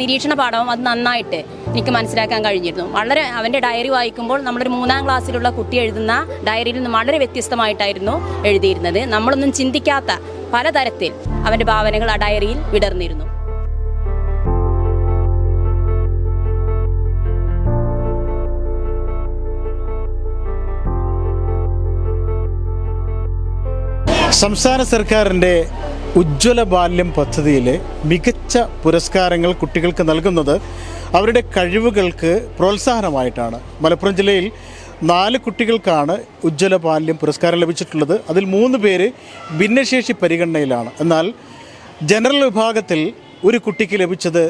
നിരീക്ഷണ പാഠവും അത് നന്നായിട്ട് എനിക്ക് മനസ്സിലാക്കാൻ കഴിഞ്ഞിരുന്നു. വളരെ അവന്റെ ഡയറി വായിക്കുമ്പോൾ നമ്മളൊരു മൂന്നാം ക്ലാസ്സിലുള്ള കുട്ടി എഴുതുന്ന ഡയറിയിൽ നിന്ന് വളരെ വ്യത്യസ്തമായിട്ടായിരുന്നു എഴുതിയിരുന്നത്. നമ്മളൊന്നും ചിന്തിക്കാത്ത പലതരത്തിൽ അവന്റെ ഭാവനകൾ ആ ഡയറിയിൽ വിടർന്നിരുന്നു. സംസ്ഥാന സർക്കാരിന്റെ ഉജ്ജ്വല ബാല്യം പദ്ധതിയിൽ മികച്ച പുരസ്കാരങ്ങൾ കുട്ടികൾക്ക് നൽകുന്നത് അവരുടെ കഴിവുകൾക്ക് പ്രോത്സാഹനമായിട്ടാണ്. മലപ്പുറം ജില്ലയിൽ നാല് കുട്ടികൾക്കാണ് ഉജ്ജ്വല ബാല്യം പുരസ്കാരം ലഭിച്ചിട്ടുള്ളത്. അതിൽ മൂന്ന് പേര് ഭിന്നശേഷി പരിഗണനയിലാണ്. എന്നാൽ ജനറൽ വിഭാഗത്തിൽ ഒരു കുട്ടിക്ക് ലഭിച്ചത്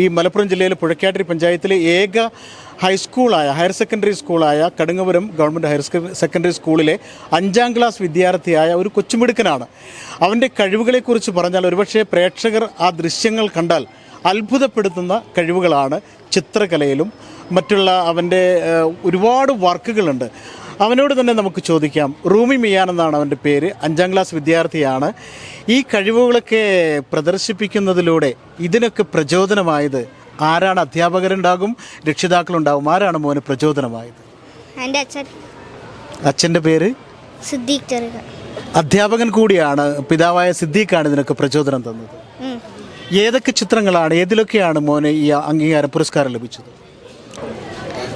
ഈ മലപ്പുറം ജില്ലയിലെ പുഴക്കാട്ടിരി പഞ്ചായത്തിലെ ഏക ഹൈസ്കൂളായ ഹയർ സെക്കൻഡറി സ്കൂളായ കടുങ്ങപുരം ഗവൺമെന്റ് ഹയർ സെക്കൻഡറി സ്കൂളിലെ അഞ്ചാം ക്ലാസ് വിദ്യാർത്ഥിയായ ഒരു കൊച്ചുമിടുക്കനാണ്. അവന്റെ കഴിവുകളെക്കുറിച്ച് പറഞ്ഞാൽ ഒരുപക്ഷെ പ്രേക്ഷകർ ആ ദൃശ്യങ്ങൾ കണ്ടാൽ അത്ഭുതപ്പെടുത്തുന്ന കഴിവുകളാണ് ചിത്രകലയിലും മറ്റുള്ള അവന്റെ ഒരുപാട് വർക്കുകളുണ്ട് അവനോട് തന്നെ നമുക്ക് ചോദിക്കാം. റൂമി മിയാൻ എന്നാണ് അവന്റെ പേര്. അഞ്ചാം ക്ലാസ് വിദ്യാർത്ഥിയാണ്. ഈ കഴിവുകളൊക്കെ പ്രദർശിപ്പിക്കുന്നതിലൂടെ ഇതിനൊക്കെ പ്രചോദനമായത് ആരാണ്? അധ്യാപകരുണ്ടാകും രക്ഷിതാക്കളുണ്ടാകും. ആരാണ് മോന് പ്രചോദനമായത്? എന്റെ അച്ഛൻ. അച്ഛന്റെ പേര്? സിദ്ദീഖ് ചെറുക അധ്യാപകൻ കൂടിയാണ്. പിതാവായ സിദ്ദീഖാണ് ഇതിനൊക്കെ പ്രചോദനം തന്നത്. ഏതൊക്കെ ചിത്രങ്ങളാണ് ഏതിലൊക്കെയാണ് മോനെ ഈ അംഗീകാരം പുരസ്കാരം ലഭിച്ചത്?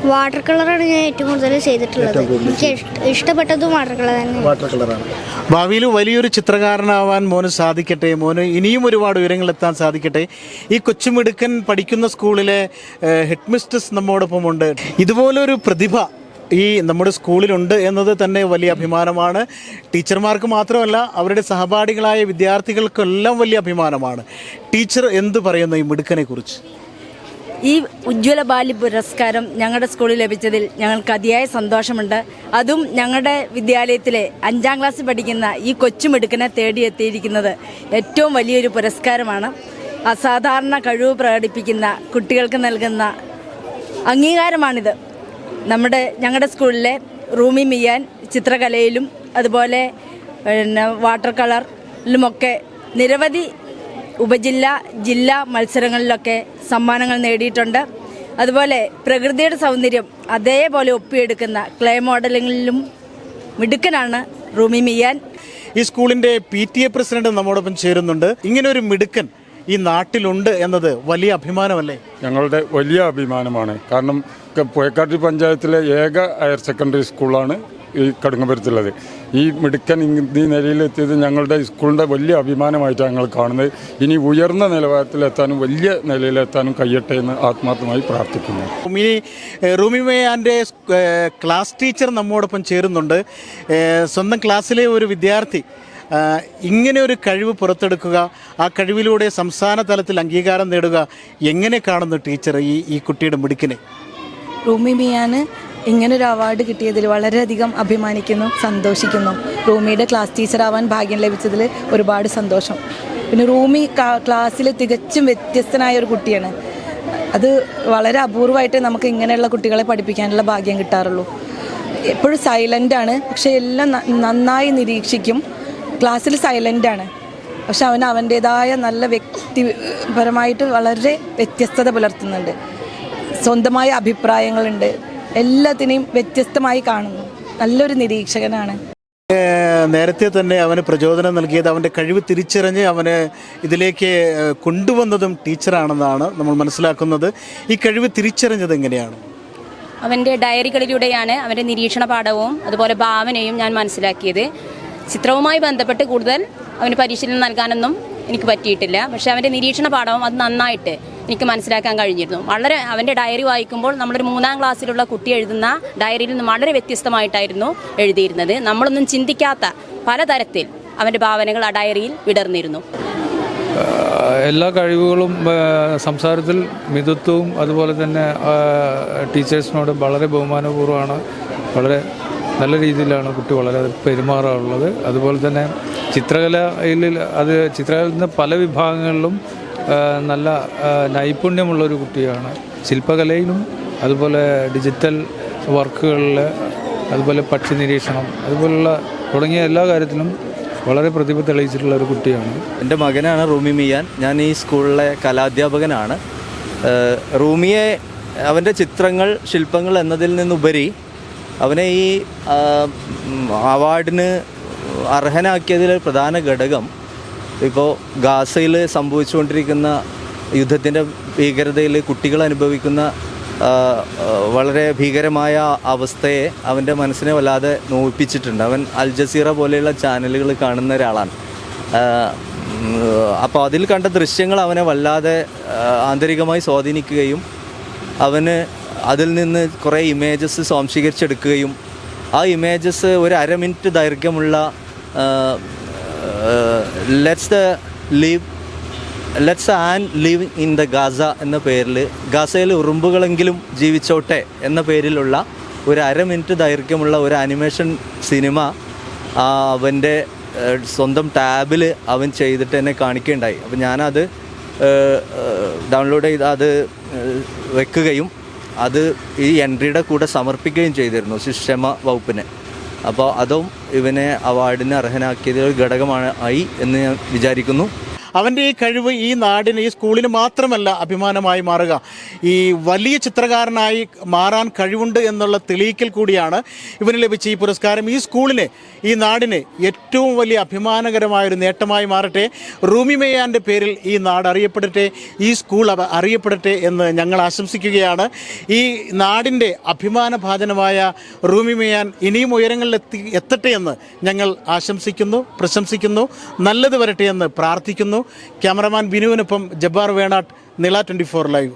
വാട്ടർ കളറാണ് ഞാൻ ഏറ്റവും കൂടുതൽ ചെയ്തിട്ടുള്ളത്. എനിക്ക് ഇഷ്ട- ഇഷ്ടപ്പെട്ടതും വാട്ടർ കളർ തന്നെ വാട്ടർ കളറാണ്. ഭാവിയിൽ വലിയൊരു ചിത്രകാരനാവാൻ മോന് സാധിക്കട്ടെ? മോന് ഇനിയും ഒരുപാട് ഉയരങ്ങൾ എത്താൻ സാധിക്കട്ടെ? ഈ കൊച്ചുമിടുക്കൻ പഠിക്കുന്ന സ്കൂളിലെ ഹെഡ് മിസ്റ്റസ് നമ്മോടൊപ്പം ഉണ്ട്. ഇതുപോലൊരു പ്രതിഭ ഈ നമ്മുടെ സ്കൂളിലുണ്ട് എന്നത് തന്നെ വലിയ അഭിമാനമാണ്. ടീച്ചർമാർക്ക് മാത്രമല്ല അവരുടെ സഹപാഠികളായ വിദ്യാർത്ഥികൾക്കെല്ലാം വലിയ അഭിമാനമാണ്. ടീച്ചർ എന്ത് പറയുന്നു ഈ മിടുക്കനെ കുറിച്ച് ഈ ഉജ്ജ്വല ബാല്യ പുരസ്കാരം ഞങ്ങളുടെ സ്കൂളിൽ ലഭിച്ചതിൽ ഞങ്ങൾക്ക് അതിയായ സന്തോഷമുണ്ട്. അതും ഞങ്ങളുടെ വിദ്യാലയത്തിലെ അഞ്ചാം ക്ലാസ്സിൽ പഠിക്കുന്ന ഈ കൊച്ചുമിടുക്കനെ തേടിയെത്തിയിരിക്കുന്നത് ഏറ്റവും വലിയൊരു പുരസ്കാരമാണ്. അസാധാരണ കഴിവ് പ്രകടിപ്പിക്കുന്ന കുട്ടികൾക്ക് നൽകുന്ന അംഗീകാരമാണിത്. നമ്മുടെ ഞങ്ങളുടെ സ്കൂളിലെ റൂമി മിയാൻ ചിത്രകലയിലും അതുപോലെ പിന്നെ വാട്ടർ കളറിലുമൊക്കെ നിരവധി ഉപജില്ല ജില്ലാ മത്സരങ്ങളിലൊക്കെ സമ്മാനങ്ങൾ നേടിയിട്ടുണ്ട്. അതുപോലെ പ്രകൃതിയുടെ സൗന്ദര്യം അതേപോലെ ഒപ്പിയെടുക്കുന്ന ക്ലേ മോഡലിങ്ങിലും മിടുക്കനാണ് റൂമി മിയാൻ. ഈ സ്കൂളിന്റെ പി ടി എ പ്രസിഡന്റ് നമ്മോടൊപ്പം ചേരുന്നുണ്ട്. ഇങ്ങനെ ഒരു മിടുക്കൻ ഈ നാട്ടിലുണ്ട് എന്നത് വലിയ അഭിമാനമല്ലേ? ഞങ്ങളുടെ വലിയ അഭിമാനമാണ്. കാരണം പുഴക്കാട്ടി പഞ്ചായത്തിലെ ഏക ഹയർ സെക്കൻഡറി സ്കൂളാണ്. ഈ കടുങ്ങപുരത്തുള്ളത്. ഈ മിടുക്കൻ ഈ നിലയിലെത്തിയത് ഞങ്ങളുടെ സ്കൂളിന്റെ വലിയ അഭിമാനമായിട്ടാണ് ഞങ്ങൾ കാണുന്നത്. ഇനി ഉയർന്ന നിലവാരത്തിലെത്താനും വലിയ നിലയിലെത്താനും കഴിയട്ടെ എന്ന് ആത്മാർത്ഥമായി പ്രാർത്ഥിക്കുന്നു. ഇനി റൂമിമയാന്റെ റൂമി മേയാന്റെ ക്ലാസ് ടീച്ചർ നമ്മോടൊപ്പം ചേരുന്നുണ്ട്. സ്വന്തം ക്ലാസ്സിലെ ഒരു വിദ്യാർത്ഥി ഇങ്ങനെ ഒരു കഴിവ് പുറത്തെടുക്കുക ആ കഴിവിലൂടെ സംസ്ഥാന തലത്തിൽ അംഗീകാരം നേടുക എങ്ങനെ കാണുന്നു ടീച്ചർ ഈ ഈ കുട്ടിയുടെ മിടുക്കിനെ? റൂമി മിയാന് ഇങ്ങനൊരു അവാർഡ് കിട്ടിയതിൽ വളരെയധികം അഭിമാനിക്കുന്നു സന്തോഷിക്കുന്നു. റൂമിയുടെ ക്ലാസ് ടീച്ചറാവാൻ ഭാഗ്യം ലഭിച്ചതിൽ ഒരുപാട് സന്തോഷം. പിന്നെ റൂമി ക്ലാസ്സിൽ തികച്ചും വ്യത്യസ്തനായ ഒരു കുട്ടിയാണ്. അത് വളരെ അപൂർവമായിട്ട് നമുക്ക് ഇങ്ങനെയുള്ള കുട്ടികളെ പഠിപ്പിക്കാനുള്ള ഭാഗ്യം കിട്ടാറുള്ളൂ. എപ്പോഴും സൈലന്റ് ആണ് പക്ഷേ എല്ലാം നന്നായി നിരീക്ഷിക്കും. ക്ലാസ്സിൽ സൈലന്റ് ആണ്. പക്ഷെ അവൻ അവന്റേതായ നല്ല വ്യക്തിപരമായിട്ട് വളരെ വ്യത്യസ്തത പുലർത്തുന്നുണ്ട്. സ്വന്തമായ അഭിപ്രായങ്ങളുണ്ട്. എല്ലാത്തിനെയും വ്യത്യസ്തമായി കാണുന്നു. നല്ലൊരു നിരീക്ഷകനാണ്. നേരത്തെ തന്നെ അവന് പ്രചോദനം നൽകിയത് അവന്റെ കഴിവ് തിരിച്ചറിഞ്ഞ് അവന് ഇതിലേക്ക് കൊണ്ടുവന്നതും ടീച്ചറാണെന്നാണ് നമ്മൾ മനസ്സിലാക്കുന്നത്. ഈ കഴിവ് തിരിച്ചറിഞ്ഞത് എങ്ങനെയാണ്? അവന്റെ ഡയറികളിലൂടെയാണ് അവന്റെ നിരീക്ഷണ പാഠവും അതുപോലെ ഭാവനയും ഞാൻ മനസ്സിലാക്കിയത്. ചിത്രവുമായി ബന്ധപ്പെട്ട് കൂടുതൽ അവന് പരിശീലനം നൽകാനൊന്നും എനിക്ക് പറ്റിയിട്ടില്ല. പക്ഷേ അവന്റെ നിരീക്ഷണ പാഠവും അത് നന്നായിട്ട് എനിക്ക് മനസ്സിലാക്കാൻ കഴിഞ്ഞിരുന്നു. വളരെ അവന്റെ ഡയറി വായിക്കുമ്പോൾ നമ്മളൊരു മൂന്നാം ക്ലാസ്സിലുള്ള കുട്ടി എഴുതുന്ന ഡയറിയിൽ നിന്ന് വളരെ വ്യത്യസ്തമായിട്ടായിരുന്നു എഴുതിയിരുന്നത്. നമ്മളൊന്നും ചിന്തിക്കാത്ത പലതരത്തിൽ അവന്റെ ഭാവനകൾ ആ ഡയറിയിൽ വിടർന്നിരുന്നു. എല്ലാ കഴിവുകളും സംസാരത്തിൽ മിതത്വവും അതുപോലെ തന്നെ ടീച്ചേഴ്സിനോട് വളരെ ബഹുമാനപൂർവമാണ് വളരെ നല്ല രീതിയിലാണ് കുട്ടി വളരെ പെരുമാറാറുള്ളത്. അതുപോലെ തന്നെ ചിത്രകലയിൽ അത് ചിത്രകലയിൽ നിന്ന് പല വിഭാഗങ്ങളിലും നല്ല നൈപുണ്യമുള്ളൊരു നൈപുണ്യമുള്ള കുട്ടിയാണ്. ശില്പകലയിലും അതുപോലെ ഡിജിറ്റൽ വർക്കുകളിൽ അതുപോലെ പക്ഷി നിരീക്ഷണം അതുപോലുള്ള തുടങ്ങിയ എല്ലാ കാര്യത്തിലും വളരെ പ്രതിഭ തെളിയിച്ചിട്ടുള്ള ഒരു കുട്ടിയാണ്. എന്റെ മകനാണ് റൂമി മിയാൻ. ഞാൻ ഈ സ്കൂളിലെ കലാധ്യാപകനാണ്. റൂമിയെ അവന്റെ ചിത്രങ്ങൾ ശില്പങ്ങൾ എന്നതിൽ നിന്നുപരി അവനെ ഈ അവാർഡിന് അർഹനാക്കിയതിലെ പ്രധാന ഘടകം ഇപ്പോൾ ഗാസയിൽ സംഭവിച്ചുകൊണ്ടിരിക്കുന്ന യുദ്ധത്തിന്റെ ഭീകരതയിൽ കുട്ടികൾ അനുഭവിക്കുന്ന വളരെ ഭീകരമായ അവസ്ഥയെ അവന്റെ മനസ്സിനെ വല്ലാതെ നോവിപ്പിച്ചിട്ടുണ്ട് അവൻ അൽ ജസീറ പോലെയുള്ള ചാനലുകൾ കാണുന്ന ഒരാളാണ്. അപ്പോൾ അതിൽ കണ്ട ദൃശ്യങ്ങൾ അവനെ വല്ലാതെ ആന്തരികമായി സ്വാധീനിക്കുകയും അവന് അതിൽ നിന്ന് കുറേ ഇമേജസ് സ്വാംശീകരിച്ചെടുക്കുകയും ആ ഇമേജസ് ഒരു അര മിനിറ്റ് ദൈർഘ്യമുള്ള let's the leave let's an live in the Gaza എന്ന പേരിൽ ഗാസയിൽ ഉറുമ്പുകളെങ്കിലും ജീവിച്ചോട്ടെ എന്ന പേരിലുള്ള ഒരു അര മിനിറ്റ് ദൈർഘ്യമുള്ള ഒരു അനിമേഷൻ സിനിമ അവന്റെ സ്വന്തം ടാബിൽ അവൻ ചെയ്തിട്ട് എന്നെ കാണിക്കുകയുണ്ടായി. അപ്പം ഞാനത് ഡൗൺലോഡ് ചെയ്ത് അത് വെക്കുകയും അത് ഈ എൻട്രിയുടെ കൂടെ സമർപ്പിക്കുകയും ചെയ്തിരുന്നു ശിക്ഷമ വകുപ്പിന്. അപ്പോൾ അതും ഇവനെ അവാർഡിന് അർഹനാക്കിയതിൽ ഒരു ഘടകമാണ് ആയി എന്ന് ഞാൻ വിചാരിക്കുന്നു. അവന്റെ ഈ കഴിവ് ഈ നാടിന് ഈ സ്കൂളിന് മാത്രമല്ല അഭിമാനമായി മാറുക. ഈ വലിയ ചിത്രകാരനായി മാറാൻ കഴിവുണ്ട് എന്നുള്ള തെളിയിക്കൽ കൂടിയാണ് ഇവന് ലഭിച്ച ഈ പുരസ്കാരം. ഈ സ്കൂളിന് ഈ നാടിന് ഏറ്റവും വലിയ അഭിമാനകരമായൊരു നേട്ടമായി മാറട്ടെ. റൂമി മേയാന്റെ പേരിൽ ഈ നാട് അറിയപ്പെടട്ടെ ഈ സ്കൂൾ അറിയപ്പെടട്ടെ എന്ന് ഞങ്ങൾ ആശംസിക്കുകയാണ്. ഈ നാടിന്റെ അഭിമാനഭാജനമായ റൂമി മേയാൻ ഇനിയും ഉയരങ്ങളിൽ എത്തി എത്തട്ടെ എന്ന് ഞങ്ങൾ ആശംസിക്കുന്നു പ്രശംസിക്കുന്നു. നല്ലത് വരട്ടെ എന്ന് പ്രാർത്ഥിക്കുന്നു. Cameraman ബിനുവിനൊപ്പം Jabbar Venatt Nila twenty four live.